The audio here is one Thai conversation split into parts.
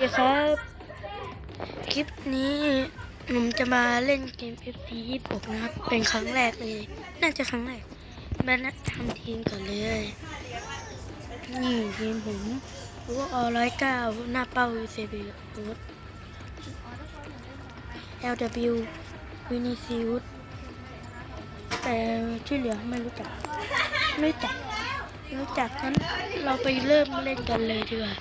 สวัสดีครับ คลิปนี้ผมจะมาเล่นเกม FC 26นะครับ เป็นครั้งแรกเลย น่าจะครั้งแรกมานะทำทีมก่อนเลย นี่ทีมผมรู้ว่าอร้อยเก้าหน้าเป้า UCB โค้ด LW วินิซิอุสแต่ที่เหลือไม่รู้จัก ไม่รู้จักไม่รู้จักนั้นเราไปเริ่มเล่นกันเลยดีกว่า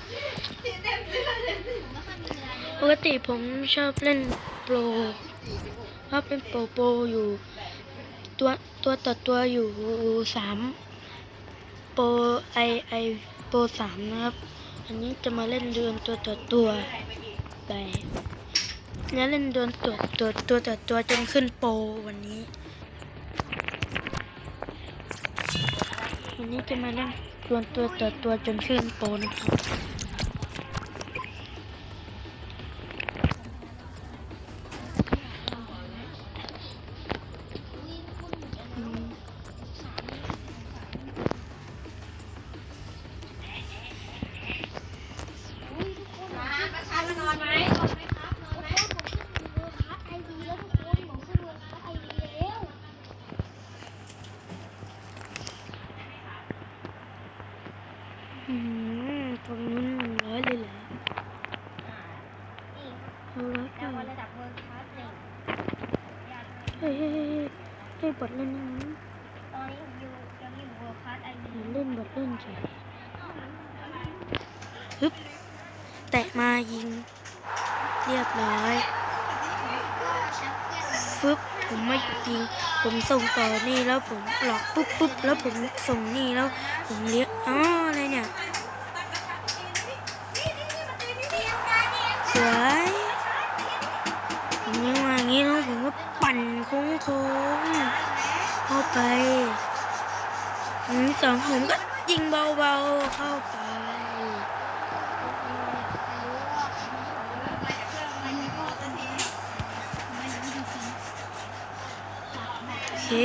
ปกติผมชอบเล่นโปรชอบเล่นโปรโปรอยู่ ตัวตัวต่อตัวอยู่สามโปรไอไอโปรสามนะครับ อันนี้จะมาเล่นเดือนตัวต่อตัวไปแล้วเล่นเดือนตัวตัวตัวต่อตัวจนขึ้นโปรวันนี้ วันนี้จะมาเล่นดวลตัวต่อตัวจนขึ้นโปรนะครับ อืมตรงนู้นหนึ่งร้อยเลยเหรอนี่เอาร้อยแล้เก้าวระดับเวิร์คคลาสเฮ้ยเฮ้ยเฮ้ยเฮ้ยบทเล่นนี้ตอนนี้อยู่ยังอยู่เวิร์คคลาสไอดีเล่นบทเล่นเฉยฮึบแตะมายิง เรียบร้อยฟึบ ผมไม่ยิง ผมส่งต่อนี่แล้วผมหลอกปุ๊บปุ๊บแล้วผมส่งนี่แล้ว ผมเลี้ยงอ๋ออะไรเนี่ย สวยผมเลี้ยงมาอย่างนี้แล้วผมก็ปั่นโค้งๆเข้าไปอืมสองผมก็ยิงเบาๆเข้าไป เค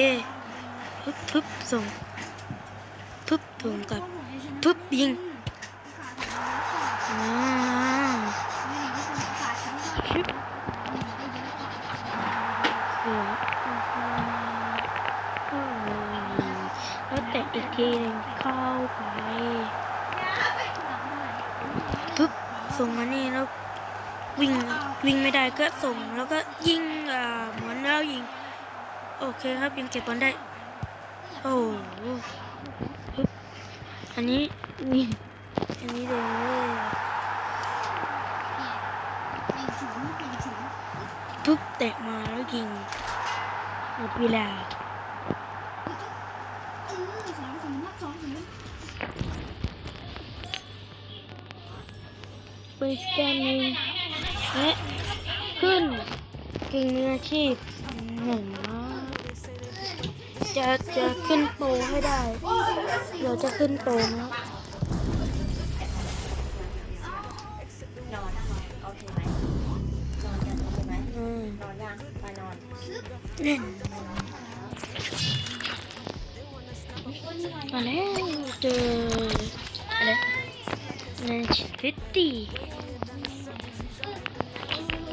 พึบพึบส่งพึบส่งกับพึบยิงแล้วแต่อีกทีหนึงเข้าไปพึบส่งมานี่แล้ววิ่งวิ่งไม่ได้ก็ส่งแล้วก็ยิงอ่าเหมือนแล้วยิง โอเคครับยังเก็บบอลได้ โอ้อันนี้นี่อันนี้เลยปุ๊บแตะมาแล้วยิงหมดเวลาไปสแกนหนึ่งและขึ้นเก่งมืออาชีพหนึ่งนะ จะจะขึ้นโปรให้ได้ เดี๋ยวจะขึ้นโปรนะนอนโอเคไหมนอนกันโอเคไหมนอนยังไปนอนเล่นมาแล้วเจออะไรแมนชสเตอร์ซิตี้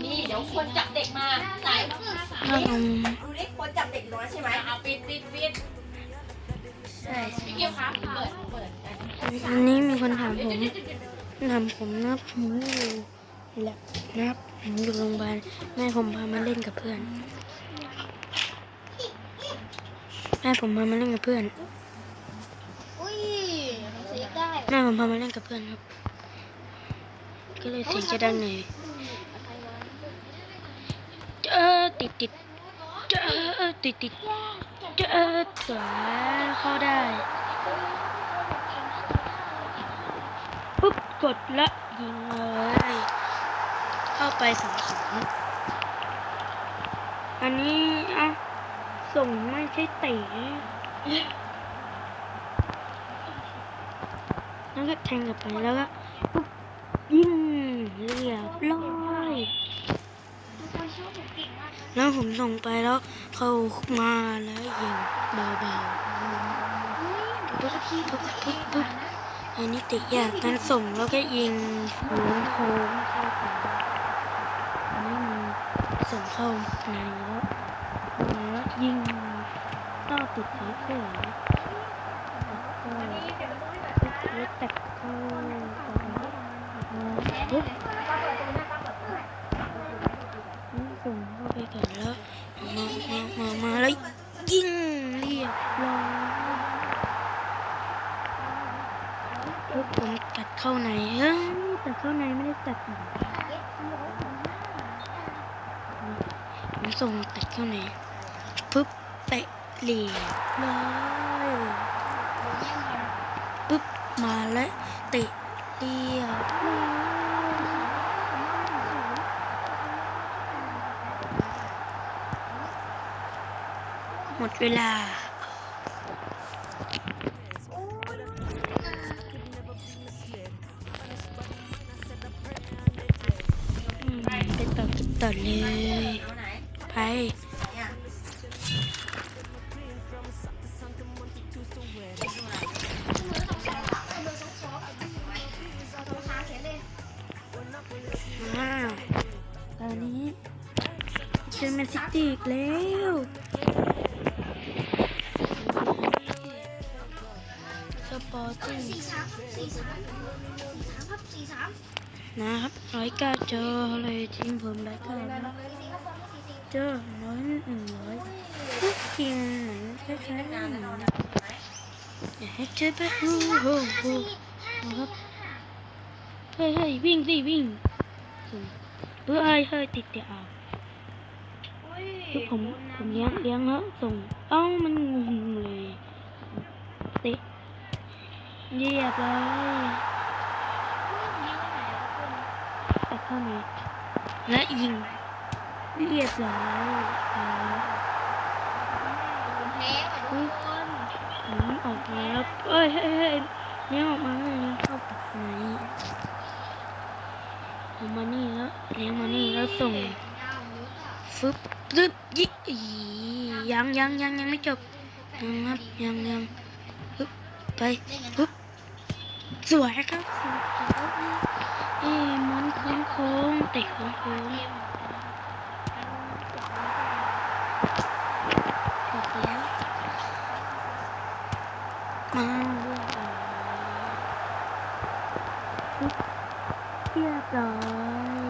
นี่เดี๋ยวคนจับเด็กมาไหนอืมดูดิ คนจับเด็กอยู่ตรงนั้นใช่ไหมเอาปิดปิดปิดใช่พี่เกียวครับเปิดเปิดอันนี้มีคนถามผมถามผมนะผมอยู่แลบนะครับผมอยู่โรงพยาบาลแม่ผมพามาเล่นกับเพื่อน แม่ผมพามาเล่นกับเพื่อนอุ้ยมันเสียได้แม่ผมพามาเล่นกับเพื่อนครับ ก็เลยเสียงจะดังหน่อยเออติดติดเออ ติดติดเออสวเข้าได้ปุ๊บกดละยิงเลยเข้าไปสองสองอันนี้อะส่งไม่ใช่เตะแล้วก็แทงกลับไปแล้วก็ปุ๊บยิงเรียบร้อย แล้วผมส่งไปแล้วเขามาแล้วยิงเบาๆปุ๊บปุ๊บปุ๊บปุ๊บอันนี้ติดยากการส่งแล้วก็ยิงโค้งโค้งเข้าไปไม่มีส่งเข้าในแล้วแล้วยิงต้อติดเพื่อแล้วแล้วแต่ก็ปุ๊บ แล้วยิงเรียบร้อยปุ๊บผมตัดเข้าในเฮ้ยตัดเข้าในไม่ได้ตัดหนังผมส่งตัดเข้าในปุ๊บเตะเหลี่ยบร้อยปุ๊บมาแล้วเตะเรียบร้อย หมดเวลาอืมไปต่อกันต่อเลยเอาไหนไปเนี่ยไปดูไหนอ่าตอนนี้เจอแมนซิตี้อีกแล้ว ปอร์ติ้สี่สามสี่สามสี่สามครับสี่สามนะครับร้อยเก้าเจอเลยทีมผมร้อยเก้านะเจอร้อยหนึ่งร้อยทุกทีมเหมือนคล้ายๆงานเหมืแล้อวนะอยาให้เจอไปโอ้โหโอ้นะครับเฮ้ยเฮ้ยวิ่งสิวิ่งเฮ้ยเฮ้ยเฮ้ยติดเดี๋ยวคือผมผมเลี้ยงเลี้ยงแล้วส่งเอ้ามันงงเลยเตะ เรียบร้อยแต่เข้าในและยิงเรียบร้อยแล้วแพ้ทุกคนออกมาแล้วเอ้ยเฮ้ยเฮ้ยเลี้ยออกมาเลยเลี้ยเข้าไปไหนเอามานี่แล้วเลี้ยงมานี่แล้วส่งฟึบรึบยิกอียังยังยังยังไม่จบยังครับยังยังฟึบไปฟึบ สวยครับสวยเอ้มอนโค้งโค้งเตะโค้งโค้งจบแล้วมาเรียบร้อย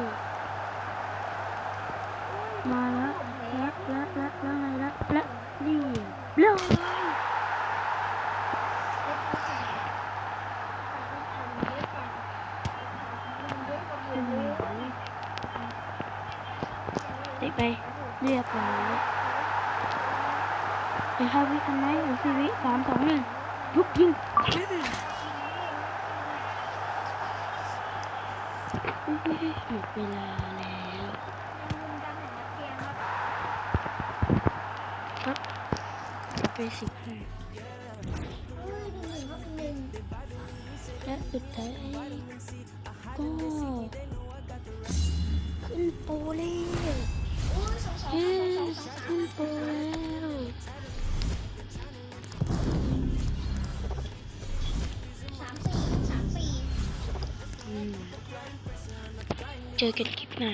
มาแล้วแล้วแล้วแล้วแล้วไงแล้วแล้วเรียบร้อย เตะไปเรียบร้อยเดี๋ยวห้าวิทันไหมหรือสี่วิสามสองหนึ่งยุบยิงหมดเวลาแล้วครับไปสิบห้าและสุดท้ายก็ขึ้นโปรแล้ว เจอกันคลิปหน้า